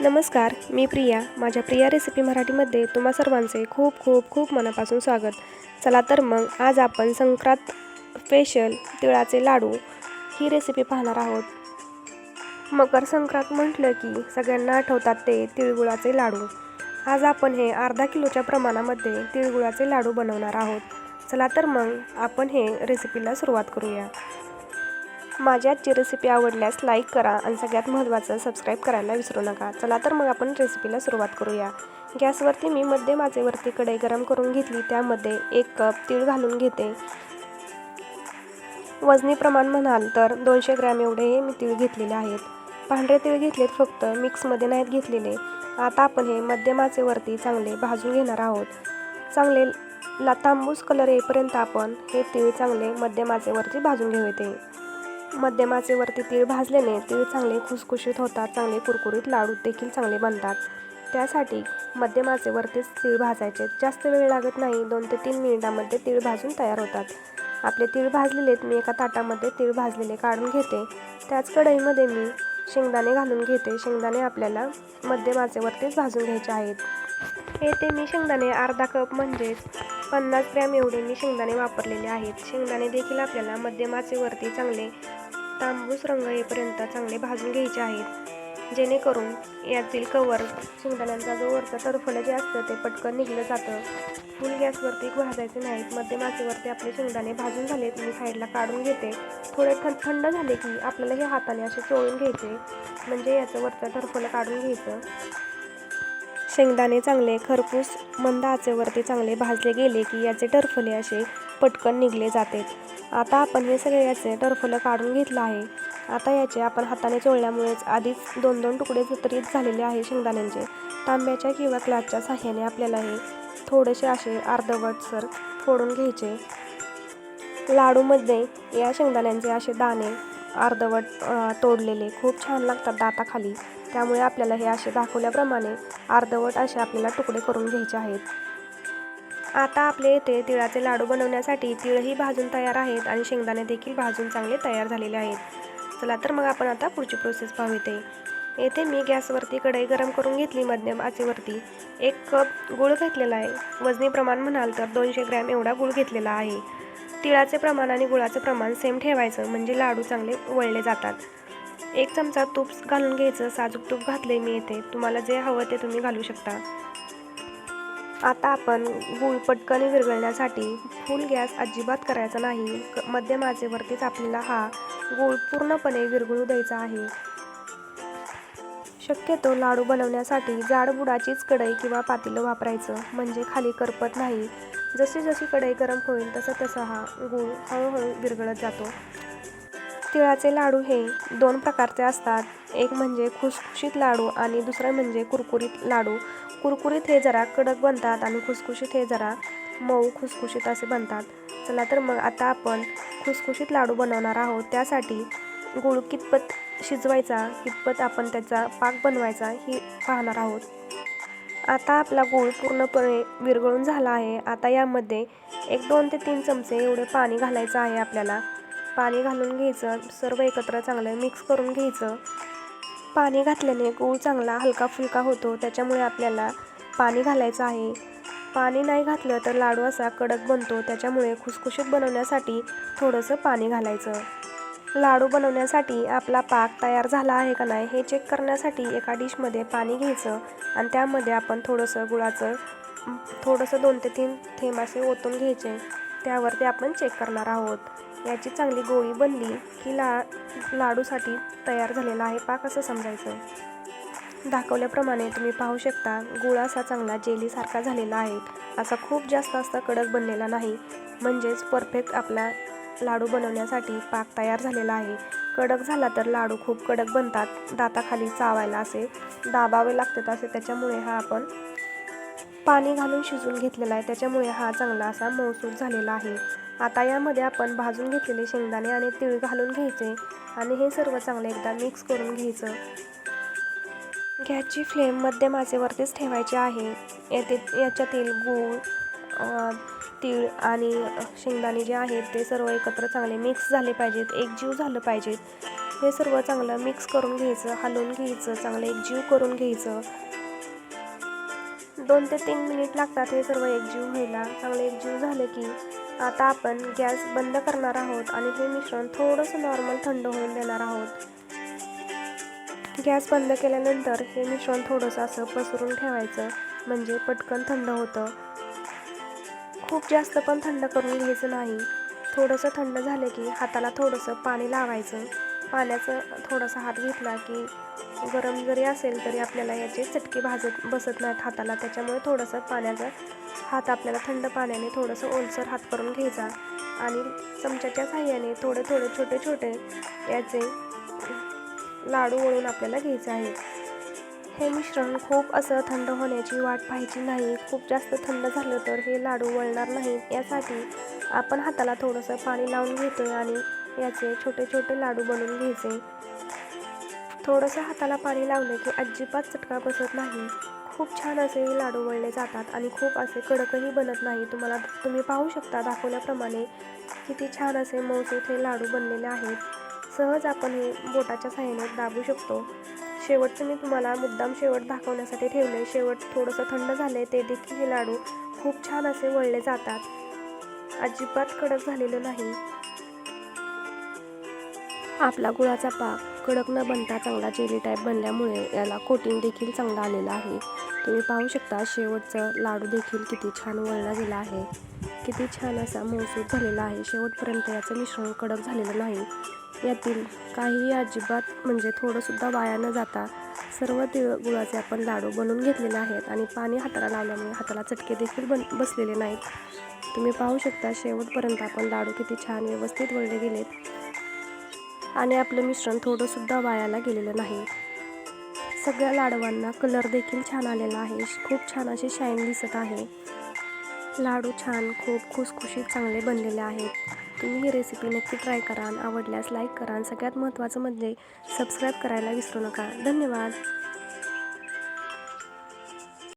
नमस्कार मी प्रिया. माझ्या प्रिया रेसिपी मराठीमध्ये तुम्हा सर्वांचे खूप खूप खूप मनापासून स्वागत. चला तर मग आज आपण संक्रांत स्पेशल तिळाचे लाडू ही रेसिपी पाहणार आहोत. मकर संक्रांत म्हटलं की सगळ्यांना आठवतात ते तिळगुळाचे लाडू. आज आपण हे अर्धा किलोच्या प्रमाणामध्ये तिळगुळाचे लाडू बनवणार आहोत. चला तर मग आपण हे रेसिपीला सुरुवात करूया. माझी आजची रेसिपी आवडल्यास लाईक करा आणि सगळ्यात महत्त्वाचं सबस्क्राईब करायला विसरू नका. चला तर मग आपण रेसिपीला सुरुवात करूया. गॅसवरती मी मध्यम आचेवरती कढई गरम करून घेतली. त्यामध्ये एक कप तीळ घालून घेते. वजनी प्रमाण म्हणाल तर दोनशे ग्रॅम एवढे मी तीळ घेतलेले आहेत. पांढरे तीळ घेतलेत फक्त. मिक्समध्ये नाहीत घेतलेले. आता आपण हे मध्यम आचेवरती चांगले भाजून घेणार आहोत. चांगले ला तांबूस कलर येईपर्यंत आपण हे तीळ चांगले मध्यम आचेवरती भाजून घेऊ येते मध्यमाचेवरती तीळ भाजल्याने तीळ चांगले खुसखुशीत होतात चांगले कुरकुरीत लाडू देखील चांगले बनतात. त्यासाठी मध्यमाचेवरतीच तीळ भाजायचे जास्त वेळ लागत नाही दोन ते तीन मिनिटामध्ये तीळ भाजून तयार होतात. आपले तीळ भाजलेलेत मी एका ताटामध्ये तीळ भाजलेले काढून घेते. त्याच कढईमध्ये मी शेंगदाणे घालून घेते. शेंगदाणे आपल्याला मध्यमाचेवरतीच भाजून घ्यायचे आहेत. येथे मी शेंगदाणे अर्धा कप म्हणजेच पन्नास ग्रॅम एवढे मी शेंगदाणे वापरलेले आहेत. शेंगदाणे देखील आपल्याला मध्यमाचेवरती चांगले तांबूस रंग येईपर्यंत चांगले भाजून घ्यायचे आहेत. जेणेकरून यातील कवर शेंगदाण्यांचा जो वरचा टरफलं जे असतं ते पटकन निघलं जातं. फुल गॅसवरती भाजायचे नाहीत मध्यम आचेवरती आपले शेंगदाणे भाजून झालेत मी साईडला काढून घेते. थोडे थंड थंड झाले की आपल्याला हे हाताने असे चोळून घ्यायचे. म्हणजे याचं वरचं टरफलं काढून घ्यायचं. शेंगदाणे चांगले खरपूस मंद आचेवरती चांगले भाजले गेले की याचे टरफले असे पटकन निघले जाते. आता आपण हे सगळे याचे टरफलं काढून घेतलं आहे. आता याचे आपण हाताने चोळल्यामुळेच आधीच दोन दोन तुकडे जत्रित झालेले आहे शेंगदाण्यांचे. तांब्याच्या किंवा क्लासच्या साह्याने आपल्याला हे थोडेसे असे अर्धवटसर फोडून घ्यायचे. लाडूमध्ये या शेंगदाण्यांचे असे दाणे अर्धवट तोडलेले. खूप छान लागतात दाताखाली. त्यामुळे आपल्याला हे असे दाखवल्याप्रमाणे अर्धवट असे आपल्याला तुकडे करून घ्यायचे आहेत. आता आपले येथे तिळाचे लाडू बनवण्यासाठी तिळही भाजून तयार आहेत आणि शेंगदाणे देखील भाजून चांगले तयार झालेले आहेत. चला तर मग आपण आता पुढची प्रोसेस पाहू येते येथे मी गॅसवरती कढई गरम करून घेतली मध्यम आचेवरती. एक कप गूळ घेतलेला आहे. वजनी प्रमाण म्हणाल तर दोनशे ग्रॅम एवढा गूळ घेतलेला आहे. तिळाचे प्रमाण आणि गुळाचं प्रमाण सेम ठेवायचं म्हणजे लाडू चांगले वळले जातात. एक चमचा तूप घालून घ्यायचं. साजूक तूप घातले मी येथे तुम्हाला जे हवं ते तुम्ही घालू शकता. आता आपण गूळ पटकन विरघळण्यासाठी फुल गॅस अजिबात करायचा नाही. क मध्यम आचेवरतीच आपल्याला हा गूळ पूर्णपणे विरघळू द्यायचा आहे. शक्यतो लाडू बनवण्यासाठी जाड बुडाचीच कढई किंवा पातेलं वापरायचं. म्हणजे खाली करपत नाही. जशी जशी कढई गरम होईल तसं तसा हा गूळ हळूहळू विरघळत जातो. तिळाचे लाडू हे दोन प्रकारचे असतात. एक म्हणजे खुसखुशीत लाडू आणि दुसरं म्हणजे कुरकुरीत लाडू. कुरकुरीत हे जरा कडक बनतात आणि खुसखुशीत हे जरा मऊ खुसखुशीत असे बनतात. चला तर मग आता आपण खुसखुशीत लाडू बनवणार आहोत. त्यासाठी गूळ कितपत शिजवायचा कितपत आपण त्याचा पाक बनवायचा ही पाहणार आहोत. आता आपला गूळ पूर्णपणे विरघळून झाला आहे. आता यामध्ये एक दोन ते तीन चमचे एवढे पाणी घालायचं आहे आपल्याला. पाणी घालून घ्यायचं सर्व एकत्र चांगलं मिक्स करून घ्यायचं. पाणी घातल्याने गूळ चांगला हलका फुलका होतो त्याच्यामुळे आपल्याला पाणी घालायचं आहे. पाणी नाही घातलं तर लाडू असा कडक बनतो त्याच्यामुळे खुसखुशीत बनवण्यासाठी थोडंसं पाणी घालायचं. लाडू बनवण्यासाठी आपला पाक तयार झाला आहे का नाही हे चेक करण्यासाठी एका डिशमध्ये पाणी घ्यायचं आणि त्यामध्ये आपण थोडंसं गुळाचं थोडंसं दोन ते तीन थेंब असे ओतून घ्यायचे. त्यावरती आपण चेक करणार आहोत. याची चांगली गोळी बनली की ला लाडूसाठी तयार झालेला आहे. पाक असं समजायचं. दाखवल्याप्रमाणे तुम्ही पाहू शकता गुळ असा चांगला जेलीसारखा झालेला आहे. असा खूप जास्त असा कडक बनलेला नाही. म्हणजेच परफेक्ट आपला लाडू बनवण्यासाठी पाक तयार झालेला आहे. कडक झाला तर लाडू खूप कडक बनतात. दाताखाली चावायला असे दाबावे लागतात असे. त्याच्यामुळे हा आपण पाणी घालून शिजून घेतलेला आहे. त्याच्यामुळे हा चांगला असा मौसूद झालेला आहे. आता यामध्ये आपण भाजून घेतलेले शेंगदाणे आणि तीळ घालून घ्यायचे आणि हे सर्व चांगले एकदा मिक्स करून घ्यायचं. गॅसची फ्लेम मध्यम आचेवरतीच ठेवायची आहे. येथे याच्यातील गूळ तीळ आणि शेंगदाणे जे आहेत ते सर्व एकत्र चांगले मिक्स झाले पाहिजेत. एकजीव झालं पाहिजेत हे सर्व चांगलं मिक्स करून घ्यायचं हलवून घ्यायचं चांगलं एकजीव करून घ्यायचं. दोन ते तीन मिनिट लागतात हे सर्व एकजीव व्हायला. चांगलं एकजीव झालं की आता आपण गॅस बंद करणार आहोत आणि हे मिश्रण थोडंसं नॉर्मल थंड होऊन देणार आहोत. गॅस बंद केल्यानंतर हे मिश्रण थोडंसं असं पसरून ठेवायचं म्हणजे पटकन थंड होतं. खूप जास्त पण थंड करून घ्यायचं नाही. थोडंसं थंड झालं की हाताला थोडंसं पाणी लावायचं. पाण्याचं थोडासा हात घेतला की गरम जरी असेल तरी आपल्याला याचे चटके भाजत बसत नाहीत हाताला. त्याच्यामुळे थोडंसं पाण्याचा हात आपल्याला थंड पाण्याने थोडंसं ओलसर हात करून घ्यायचा आणि चमच्याच्या साह्याने थोडे थोडे छोटे छोटे याचे लाडू वळून आपल्याला घ्यायचे आहे. हे मिश्रण खूप असं थंड होण्याची वाट पाहायची नाही. खूप जास्त थंड झालं तर हे लाडू वळणार नाहीत यासाठी आपण हाताला थोडंसं पाणी लावून घेतो आणि याचे छोटे छोटे लाडू बनवून घ्यायचे. थोडंसं हाताला पाणी लावलं की अजिबात चटका बसत नाही. खूप छान असे हे लाडू वळले जातात आणि खूप असे कडकही बनत नाही. तुम्हाला तुम्ही पाहू शकता दाखवल्याप्रमाणे किती छान असे मौसूत हे लाडू बनलेले आहेत. सहज आपण हे बोटाच्या साह्याने दाबू शकतो. शेवटचं मी तुम्हाला मुद्दाम शेवट दाखवण्यासाठी ठेवले. शेवट थोडंसं थंड झाले ते देखील हे लाडू खूप छान असे वळले जातात. अजिबात कडक झालेलं नाही. आपला गुळाचा पाक कडक न बनता चांगला जेली टाईप बनल्यामुळे याला कोटिंग देखील चांगला आलेलं आहे. तुम्ही पाहू शकता शेवटचं लाडू देखील किती छान वळला गेला आहे. किती छान असा महसूस झालेला आहे. शेवटपर्यंत याचं मिश्रण कडक झालेलं नाही. यातील काहीही अजिबात म्हणजे थोडंसुद्धा वाया न जाता सर्व तिळ गुळाचे आपण लाडू बनवून घेतलेले आहेत आणि पाणी हाताला लावल्यामुळे हाताला चटके देखील बन बसलेले नाहीत. तुम्ही पाहू शकता शेवटपर्यंत आपण लाडू किती छान व्यवस्थित वळले गेलेत. आणि आपलं मिश्रण थोडंसुद्धा वायाला गेलेलं नाही. सगळ्या लाडवांना कलर देखील छान आलेला आहे. खूप छान अशी शाईन दिसत आहे. लाडू छान खूप खुसखुशीत चांगले बनलेले आहेत. तुम्ही ही रेसिपी नक्की ट्राय करा आवडल्यास लाईक करा. सगळ्यात महत्त्वाचं म्हणजे सबस्क्राईब करायला विसरू नका. धन्यवाद!